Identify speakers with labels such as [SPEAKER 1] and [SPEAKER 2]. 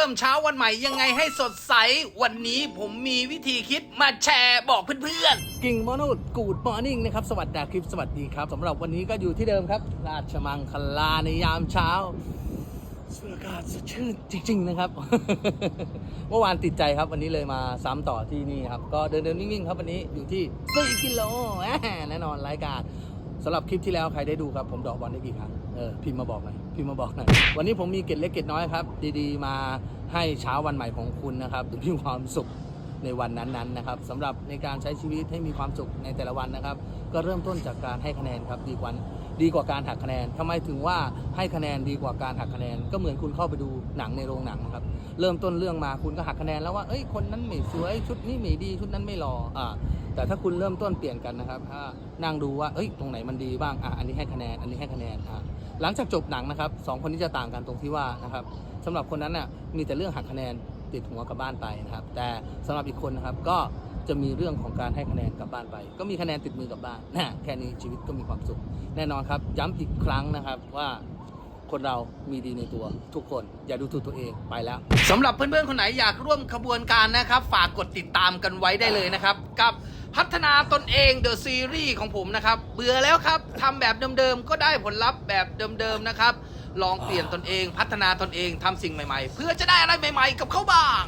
[SPEAKER 1] ริ่มเช้าวันใหม่ยังไงให้สดใส วันนี้ผมมีวิธีคิดมาแชร์บอกเพื่อนๆ กิ่งมนุษย์กูดมอร์นิ่งนะครับ สวัสดีคลิปสวัสดีครับสำหรับวันนี้ก็อยู่ที่เดิมครับ ราชมังคลาในยามเช้าสูดอากาศสดชื่นจริง ๆ นะครับ เมื่อวานติดใจครับวันนี้เลยมาซ้ำต่อที่นี่ครับ ก็เดินเดินนิ่งๆครับวันนี้อยู่ที่4กิโลแน่นอนรายการสำหรับคลิปที่แล้วใครได้ดูครับ ผมดอกบอลได้กี่ครั้ง ออพิมมาบอกหน่อยพิมมาบอกหน่อยวันนี้ผมมีเกล็ดเล็กเกล็ดน้อยครับ ดีๆ มาให้เช้าวันใหม่ของคุณนะครับมีความสุข ในวันนั้นๆนะครับสำหรับในการใช้ชีวิตให้มีความสุขในแต่ละวันนะครับ ก็เริ่มต้นจากการให้คะแนนครับดีกว่าดีกว่าการหักคะแนนทำไมถึงว่าให้คะแนนดีกว่าการหักคะแนน ก็เหมือนคุณเข้าไปดูหนังในโรงหนังครับเริ่มต้นเรื่องมาคุณก็หักคะแนนแล้วว่าเอ้ยคนนั้นไม่สวยชุดนี้ไม่ดีชุดนั้นไม่หล่ออ่าแต่ถ้าคุณเริ่มต้นเปลี่ยนกันนะครับถ้านั่งดูว่าเอ้ยตรงไหนมันดีบ้างอะอันนี้ให้คะแนนอันนี้ให้คะแนนอะหลังจากจบหนังนะครับสองคนนี้จะต่างกันตรงที่ว่านะครับสำหรับคนนั้นน่ะมีแต่เรื่องหักคะแนน ติดหัวกลับบ้านไปนะครับ แต่สำหรับอีกคนนะครับก็จะมีเรื่องของการให้คะแนนกลับบ้านไป ก็มีคะแนนติดมือกลับบ้านนะแค่นี้ชีวิตก็มีความสุข แน่นอนครับย้ำอีกครั้งนะครับว่าคนเรามีดีในตัวทุกคน อย่าดูถูกตัวเองไปแล้วสำหรับเพื่อนๆคนไหนอยากร่วมขบวนการนะครับ ฝากกดติดตามกันไว้ได้เลยนะครับ กับพัฒนาตนเองเดอะซีรีส์ของผมนะครับ เบื่อแล้วครับทำแบบเดิมๆ ก็ได้ผลลัพธ์แบบเดิมๆนะครับ ลองเปลี่ยนตนเอง พัฒนาตนเองทำสิ่งใหม่ ๆ เพื่อจะได้อะไรใหม่ ๆ กับเขาบ้าง